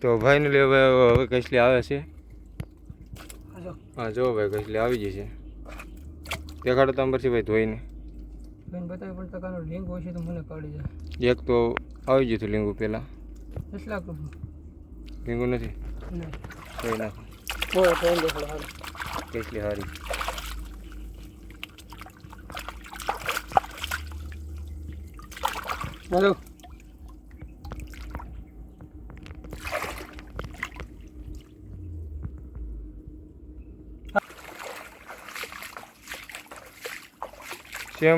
તો ફાઇનલી હવે હવે કસલી આવે છે? હા જો. ભાઈ કસલી આવી ગઈ છે. દેખાડો તમે પછી ભાઈ ધોઈને. બતાવી પણ તકાનો લિંક હોય છે તો મને કાઢી જાય એક તો આવી ગયું હતું લીંબુ પહેલાં રૂપિયા લીંબુ નથી? ધોઈ નાખો. ટ્રેન દેખાડો હાલ.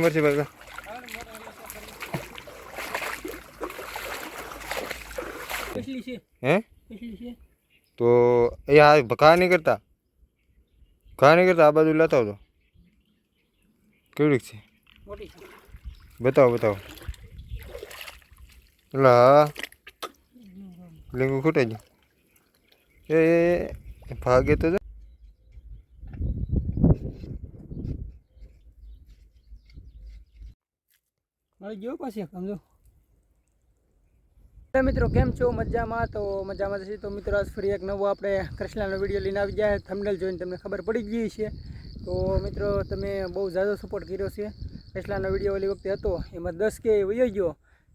વર્ષે ભાઈ છે હે તો એ આ ઘા નહીં કરતા ઘા નહીં કરતા આ બાજુ લેતા આવજો કેવડીક છે છે બતાવો બતાવો એટલે હા લીંબુ ખૂટે જ એ ભાગે તો મળી ગયો પાછી સમજો. મિત્રો કેમ છો? મજામાં? તો મજામાં જશે તો મિત્રો આજ ફરી એક નવો આપણે કૃષ્ણાનો વીડિયો લઈને આવી જાય થંબનેલ જોઈને તમને ખબર પડી ગઈ છે તો મિત્રો તમે બહુ ઝાઝો સપોર્ટ કર્યો છે. કૃષ્ણાનો વીડિયો ઓલી વખતે હતો. એમાં દસ કે વયો ગયો.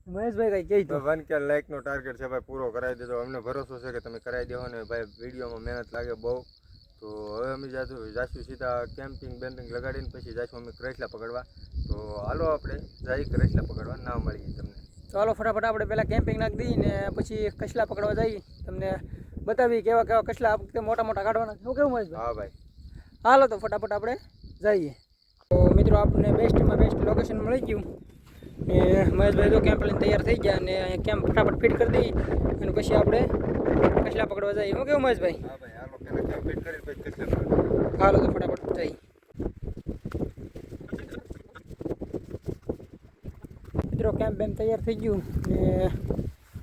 મહેશભાઈ કઈ કહી વન કે લાઈકનો ટાર્ગેટ છે ભાઈ પૂરો કરાવી દેજો. અમને ભરોસો છે કે તમે કરાવી દેવો ને ભાઈ વિડીયોમાં મહેનત લાગે બહુ. તો હવે અમે જાશું જાશું સીધા કેમ્પિંગ બેમ્પિંગ લગાડીને પછી જાશું અમે ક્રેસલા પકડવા. તો હાલો આપણે જઈ ક્રેસલા પકડવા. ના મળીએ તમને. ચાલો ફટાફટ આપણે પહેલાં કેમ્પિંગ નાખી દઈએ ને પછી કચલા પકડવા જઈએ. તમને બતાવી કેવા કેવા કચલા વખતે મોટા મોટા કાઢવાના હું કેવું મળે હા ભાઈ. હાલો તો ફટાફટ આપણે જઈએ. તો મિત્રો આપણને બેસ્ટમાં બેસ્ટ લોકેશન મળી ગયું. ને મહેશભાઈ તો કેમ્પ લઈને તૈયાર થઈ ગયા અને અહીંયા કેમ્પ ફટાફટ ફિટ કરી દઈ અને પછી આપણે કચલા પકડવા જઈએ. શું કેવું મહેશભાઈ? હા ભાઈ કરી પછી કરેસલા હાલો તો ફટાફટ જઈ મિત્રો કેમ્પ બેમ્પ તૈયાર થઈ ગયું ને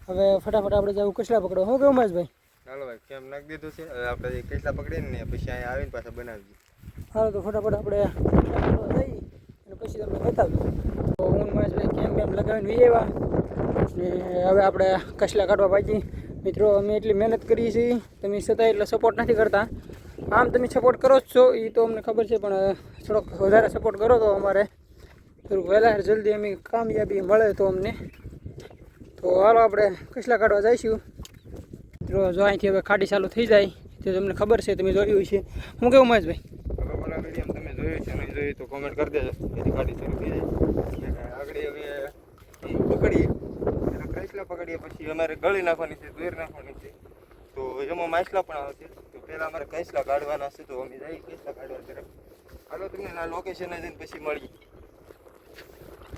હવે ફટાફટ આપણે જવું કચલા પકડવા. શું કેવું મહેશભાઈ ચાલો ભાઈ કેમ્પ નાખી દીધું છે. હવે આપણે કચલા પકડીને ને પછી અહીંયા આવીને પાછા બનાવીએ. હાલો તો ફટાફટ આપણે જઈ અને પછી તમને બતાવીએ તો હું મહેશભાઈ કેમ્પ બેમ્પ લગાવીને વી આવ્યા ને હવે આપણે કચલા કાઢવા પાછી મિત્રો, અમે એટલી મહેનત કરીએ છીએ તમે છતાં એટલો સપોર્ટ નથી કરતા. આમ તમે સપોર્ટ કરો જ છો એ તો અમને ખબર છે, પણ થોડોક વધારે સપોર્ટ કરો તો અમારે. થોડુંક વહેલા જલ્દી અમે કામયાબી મળે તો અમને. તો હાલો આપણે કસલા કાઢવા જઈશું. મિત્રો, જો અહીંથી હવે ખાડી ચાલુ થઈ જાય, તો તમને ખબર છે, તમે જોયું છે હું કેવું મહેશભાઈ? તમે જોયું છે નહીં જોયું તો કોમેન્ટ કરી દેજો. ખાડી ચાલુ થઈ જાય એટલે આગળ હવે ઈ પકડીએ એટલે કૈસલા પકડીએ પછી અમારે ગળી નાખવાની છે દોર નાખવાની છે. તો એમાં માછલા પણ આવે છે. તો પહેલાં અમારે કૈસલા કાઢવાના છે તો અમે જઈએ કૈસલા કાઢવા તરફ. હાલો તમને આ લોકેશને જઈને પછી મળીએ.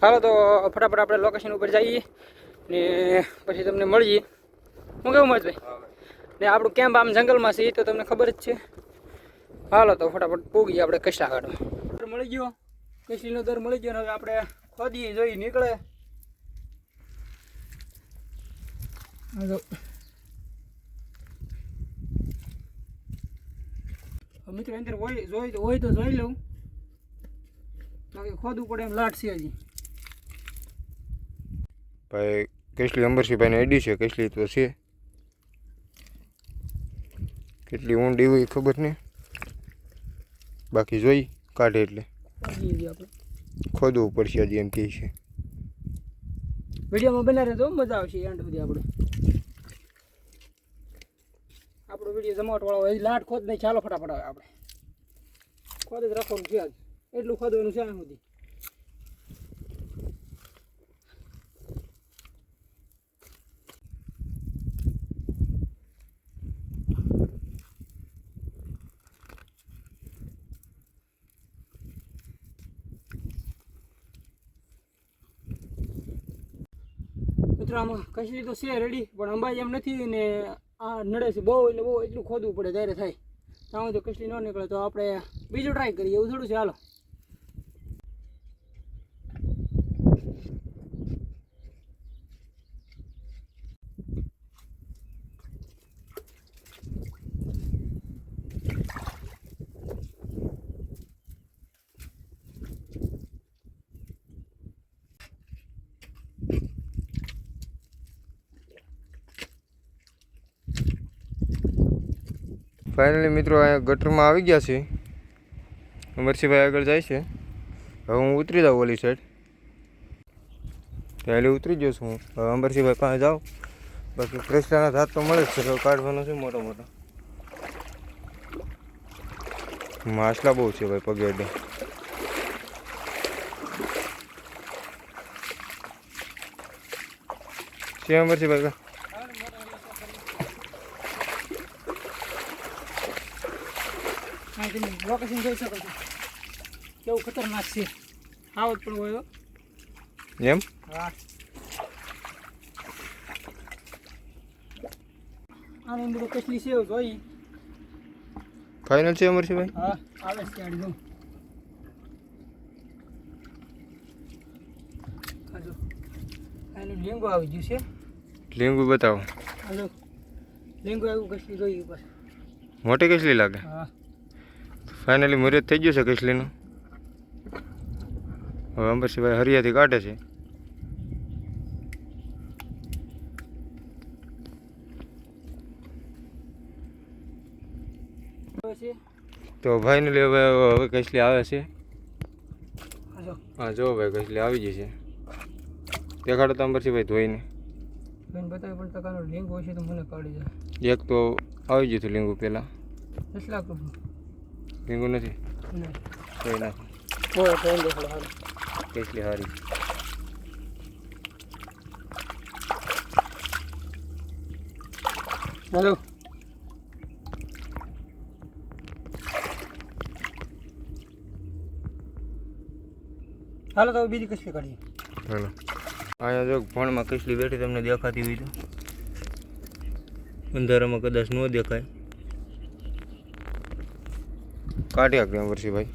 હાલો તો ફટાફટ આપણે લોકેશન ઉપર જઈએ ને પછી તમને મળીએ. હું કેવું મહેશભાઈ? હા ભાઈ. ને આપણું કેમ્પ આમ જંગલમાં છે એ તો તમને ખબર જ છે. હાલો તો ફટાફટ પૂગીએ આપણે કૈસલા કાઢવા. મળી ગયો. કૈસલીનો દર મળી ગયો હવે આપણે ખોદીએ જોઈ નીકળે. હાલો મિત્રો અંદર હોય જોઈ હોય તો જોઈ લઉં બાકી ખોદવું પડે એમ લાટ છે હજી ભાઈ કૈસલી અંબરસિંહભાઈને આઈડી છે કેટલી તો છે કેટલી ઊંડી હોય ખબર નહીં બાકી જોઈ કાઢે એટલે ખોદવું પડશે હજી એમ કહે છે વિડીયોમાં બનાવે તો મજા આવશે એન્ડ સુધી આપણે આપણો વીડિયો જમાવટ વાળો હોય લાટ ખોદ નહીં, ચાલો ફટાફટ આવે આપણે. ખોદ જ રાખવાનું છે એટલું ખોદવાનું છે આ સુધી. મિત્રો આમાં કચરી તો છે? રેડી પણ અંબાજી એમ નથી ને આ નડે છે બહુ એટલે બહુ એટલું ખોદવું પડે, ત્યારે થાય. ત્યાં તો કસલી ન નીકળે, તો આપણે બીજું ટ્રાય કરીએ. એવું થોડું છે, હાલો. ફાઇનલી મિત્રો અહીંયા ગટરમાં આવી ગયા છે અમરસિંહભાઈ આગળ જાય છે. હવે હું ઉતરી જાઉં ઓલી સાઈડ પહેલી ઉતરી ગયો છું હું. હવે અંબરસિંહભાઈ પાસે જાઉં. બાકી કૃષ્ણાના ધાત તો મળે જ છે કાઢવાનો છે મોટો મોટો. માછલા બહુ છે ભાઈ પગે અડે છે અમરસિંહભાઈ કા હા તમે લોકેશન જોઈ શકો છો. કેવું ખતરનાક છે. આવો જ પણ હોય. એમ? હા. આની અંદર કેટલી સેવ જોઈ ફાઇનલ છે ભાઈ હા આવે છે આડી જો. આનું લીંગો આવી ગયું છે. લીંબુ બતાવો. હાલો. લીંગો આવ્યું કેટલી જોઈ ઉપર મોટી કેટલી લાગે? હા. ફાઇનલી મુહૂર્ત થઈ ગયું છે કસલીનું? હવે અંબરસિંહભાઈ હરિયાથી કાઢે છે. તો ફાઇનલી હવે હવે કસલી આવે છે. હા જો ભાઈ કસલી આવી ગઈ છે. દેખાડો તો અંબરસિંહભાઈ ધોઈને. બેન બતાવી પણ તકાનો લીંગો હશે તો મને કાઢી જાય એક તો આવી ગયું હતું લીંબુ પહેલાં. દસ લીંબુ નથી કોઈ હોય તો એમ દેખાડો હાલો કસલી હારી હાલો હાલો તો બીજી કશી કાઢીએ ચાલો અહીંયા જો ફોનમાં કસલી બેઠી તમને દેખાતી હોય તો. અંધારામાં કદાચ ન દેખાય. કાઢી આપી વર્ષીભાઈ?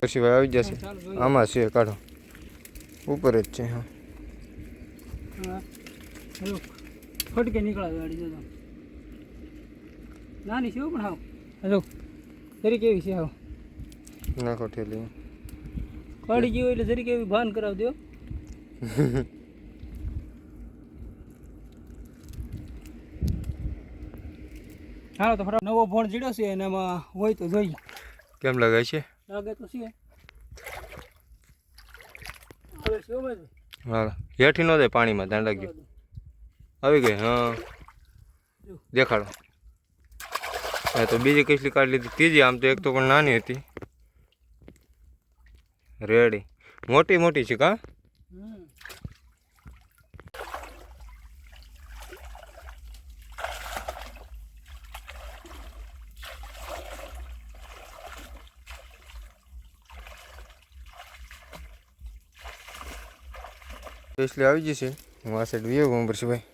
વર્ષીભાઈ આવી જશે. આમાં છે કાઢો. ઉપર જ છે હા. હા હાલો ફટકે નીકળાવે ગાડી જતો નાની છે પણ હાવ. હાલો જરી કેવી છે હાવ. નાખો ઠેલી. કાઢી ગયો એટલે જરી કેવી ભાન કરાવ દો હાલો તો નવો ફોન જીડ્યો છે અને એમાં હોય તો જોઈએ કેમ લગાય છે? લાગે તો છે. હવે ઉમેશ હા હેઠી ન જાય પાણીમાં ધ્યાન રાખજો. આવી ગઈ હા. દેખાડો. હા તો બીજી કેટલી કાઢી લીધી? ત્રીજી આમ તો એક તો પણ નાની હતી. રેડી મોટી મોટી છે કા? કસલી આવી જશે હું આ સાઈડ વીએ અંબરસિંહભાઈ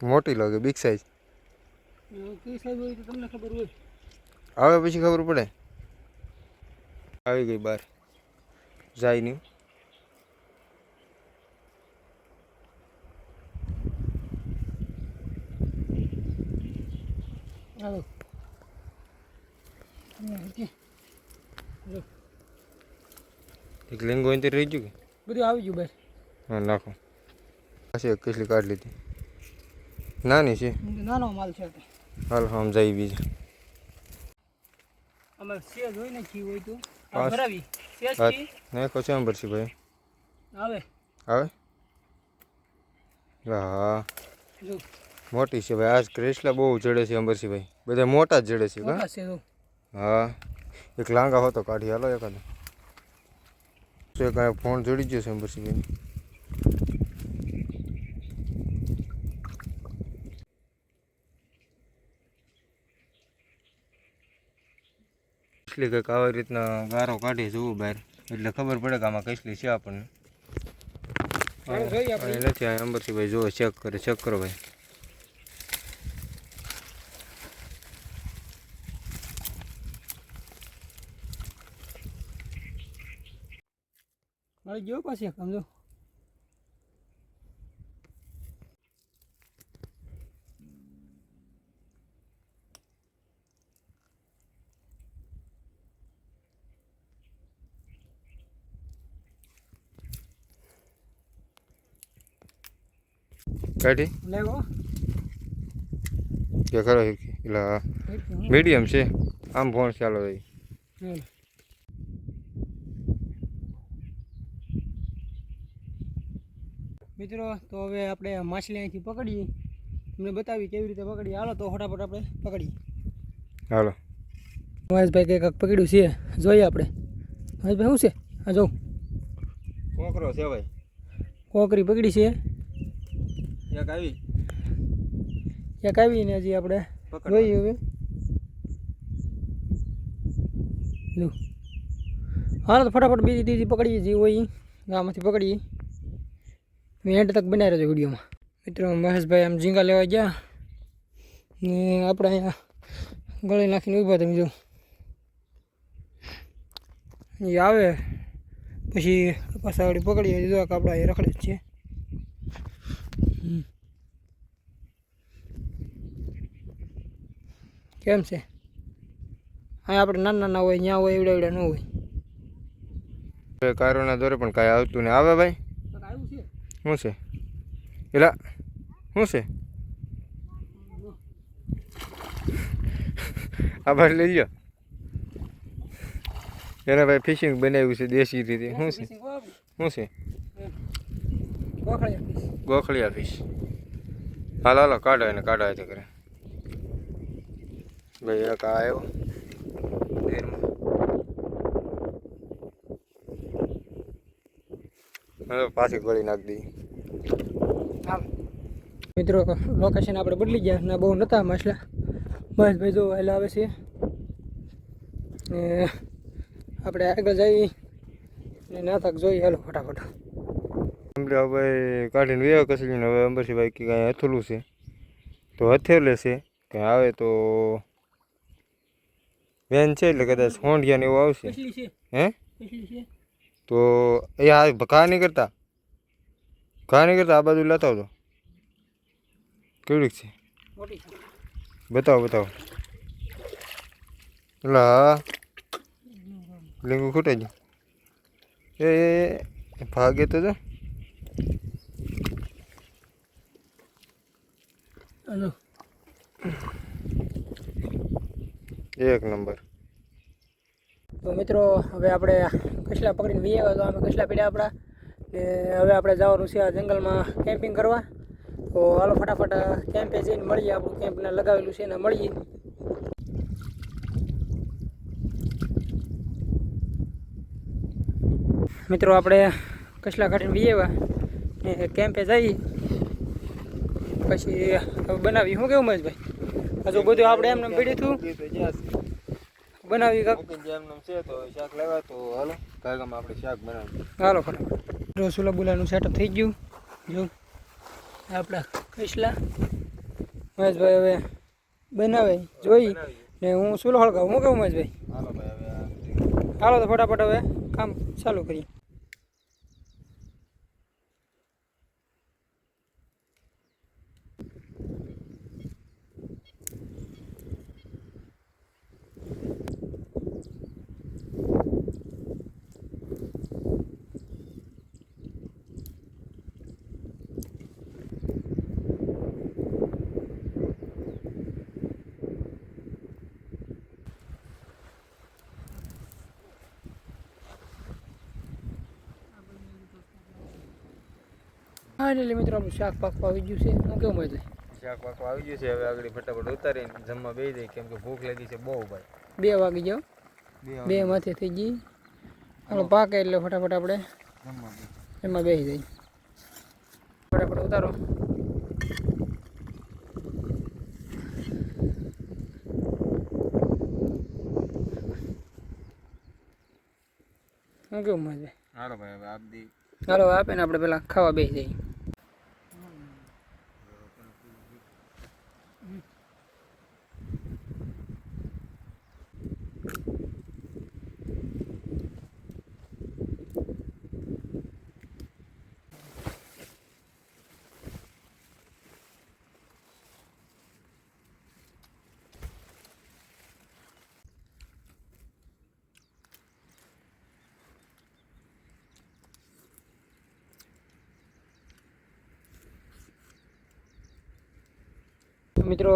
મોટી લાગે બિગ સાઈઝ એવું કઈ સાહેબ હોય તો તમને ખબર હોય આવે પછી ખબર પડે આવી ગઈ બાર જાય નહીં હાલો ઓકે એક લેંગો અહીંથી રહી ગયું કે? બધું આવી ગયું બસ. હા નાખો. પાછી કેટલી કાઢ લીધી. નાની છે. નાનો માલ છે હાલ આમ જાય બીજા. અમે સેજ હોય ને કી હોય તો. ભરાવી. સેજ કી નાખો છે અંબરસિંહભાઈ આવે. આવે? હા. મોટી છે ભાઈ. આજ ક્રેસલા બહુ જડે છે અંબરસિંહભાઈ. બધા મોટા જ જડે છે હા. એક લાંગા હોતો કાઢી. હાલો એકાદો. તો એક ફોન જોડી ગયો છે અંબરસિંહભાઈ કસલી કંઈક આવી રીતના ગારો કાઢી જોવું બહાર. એટલે ખબર પડે કે આમાં કસલી છે આપણને. નથી અંબરસિંહભાઈ જોવો ચેક કરે ચેક કરો ભાઈ. મળી ગયો પાછી સમજો કાઢી લેવો કે ખરો એટલે મીડિયમ છે આમ ફોન ચાલો ભાઈ મિત્રો તો હવે આપણે માછલી અહીંથી પકડીએ. તમને બતાવી કેવી રીતે પકડીએ. હાલો તો ફટાફટ આપણે પકડીએ. હાલો. મહેશભાઈ કંઈક પકડ્યું છે. જોઈએ આપણે. મહેશભાઈ શું છે? હા જોઉં કોકરો છે ભાઈ. કોકરી પકડી છે. એક આવી? એક આવીને હજી આપણે. જોઈએ હવે. હાલો તો ફટાફટ બીજી ત્રીજી પકડીએ જે હોય ગામમાંથી આમાંથી પકડીએ. એન્ડ તક બનાવી રહેજો વિડીયોમાં. મિત્રો, મહેશભાઈ આમ ઝીંગા લેવા ગયા ને આપણે અહીંયા ગળી નાખીને ઊભા તમે જો. એ આવે, પછી પાછા વળી પકડીએ દીધો આપણા એ રખડે જ છે. કેમ છે? અહીંયા આપણે નાના નાના હોય, ત્યાં હોય, એવડા એવડા ન હોય. કારોના દોરે પણ કાંઈ આવતું ને આવે ભાઈ? શું છે? એલા શું છે? આ ભાઈ લઈ લ્યો. એના ભાઈ ફિશિંગ બનાવ્યું છે દેશી રીતે. શું છે? શું છે? ગોખલિયા ફિશ હાલો હાલો, કાઢો એને, કાઢો એ કરે. ભાઈ કા આવ્યો. હવે પાછી ગળી નાખી દઈએ મિત્રો લોકેશન આપણે બદલી ગયા. ના બહુ નહોતા માછલા બસ ભાઈ જો એટલે આવે છે. ને આપણે આગળ જઈ ને ના થાક જોઈએ હાલો ફટાફટ. હવે કાઢીને વેવા કસડીને હવે અંબરસીભાઈ કે કાંઈ હથેલું છે. તો હથેલે છે. કે આવે તો વેન છે એટલે કદાચ હોંડિયા ને એવું આવશે. હે? તો એ આ ઘા નહીં કરતા ઘા નહીં કરતા આ બાજુ લેતા આવતો કેવડીક છે મોટી છે બતાવો બતાવો એટલે હા લીંબુ ખૂટે જ એ એ ભાગે તો જો હાલો એક નંબર તો મિત્રો, હવે આપણે કસલા પકડીને વી તો અમે કસલા પીડ્યા આપણા. ને હવે આપણે જવાનું છે આ જંગલમાં કેમ્પિંગ કરવા. તો હાલો ફટાફટ કેમ્પે જઈને મળીએ, આપણું કેમ્પને લગાવેલું છે ને મળીએ. મિત્રો, આપણે કસલા કાઢીને વી ને કેમ્પે જઈએ પછી બનાવી શું કેવું મહેશભાઈ? હજુ બધું આપણે એમને પીડ્યું હતું? બનાવી છે તો શાક લેવા તો હાલો. કાયગામાં આપણે શાક બનાવીએ. હાલો ફટાફટ. રસુલા બુલાનું સેટઅપ થઈ ગયું. જો આપણા કૈસલા. મહેશભાઈ હવે બનાવે જોઈ. ને હું સુલો હળગાવું. હું કહું મહેશભાઈ? હાલો ભાઈ હવે હાલો તો ફટાફટ હવે કામ ચાલુ કરીએ. ફાઇનલી મિત્રો આપણું શાક પાકવા આવી ગયું છે. હું કેવું મહેશભાઈ શાક પાકવા આવી ગયું છે. હવે આગળ ફટાફટ ઉતારીને જમવા બેસી જાય. કેમ કે ભૂખ લાગી છે બહુ ભાઈ. બે વાગી જાવ બે માથે થઈ ગઈ. આપણો પાકે એટલે ફટાફટ આપણે એમાં બેસી જાય. ફટાફટ ઉતારો. હું કેવું મજા હાલો ભાઈ હવે આપ હાલો આપે ને આપણે પેલા ખાવા બેસી જઈએ. મિત્રો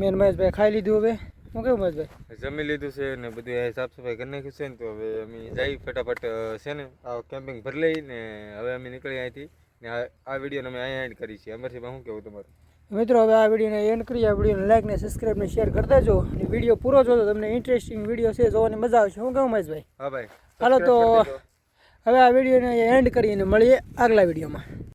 મેન મહેશભાઈ ખાઈ લીધું હવે. હું કેવું મહેશભાઈ? જમી લીધું છે ને બધું એ સાફ સફાઈ કરી નાખ્યું છે ને તો હવે અમે જઈ ફટાફટ છે ને આ કેમ્પિંગ ભરી લઈ ને હવે અમે નીકળી અહીંથી. ને આ વિડીયોને અમે અહીંયા એન્ડ કરી છીએ. અમરથી શું કેવું તમારું? મિત્રો હવે આ વિડીયોને એન્ડ કરી આ વિડીયોને લાઈક ને સબસ્ક્રાઈબ ને શેર કરી દેજો. અને વીડિયો પૂરો જો તો તમને ઇન્ટરેસ્ટિંગ વીડિયો છે જોવાની મજા આવશે. હું કેવું મહેશભાઈ? હા ભાઈ હાલો તો. હવે આ વિડીયોને એન્ડ કરીને મળીએ આગલા વિડીયોમાં.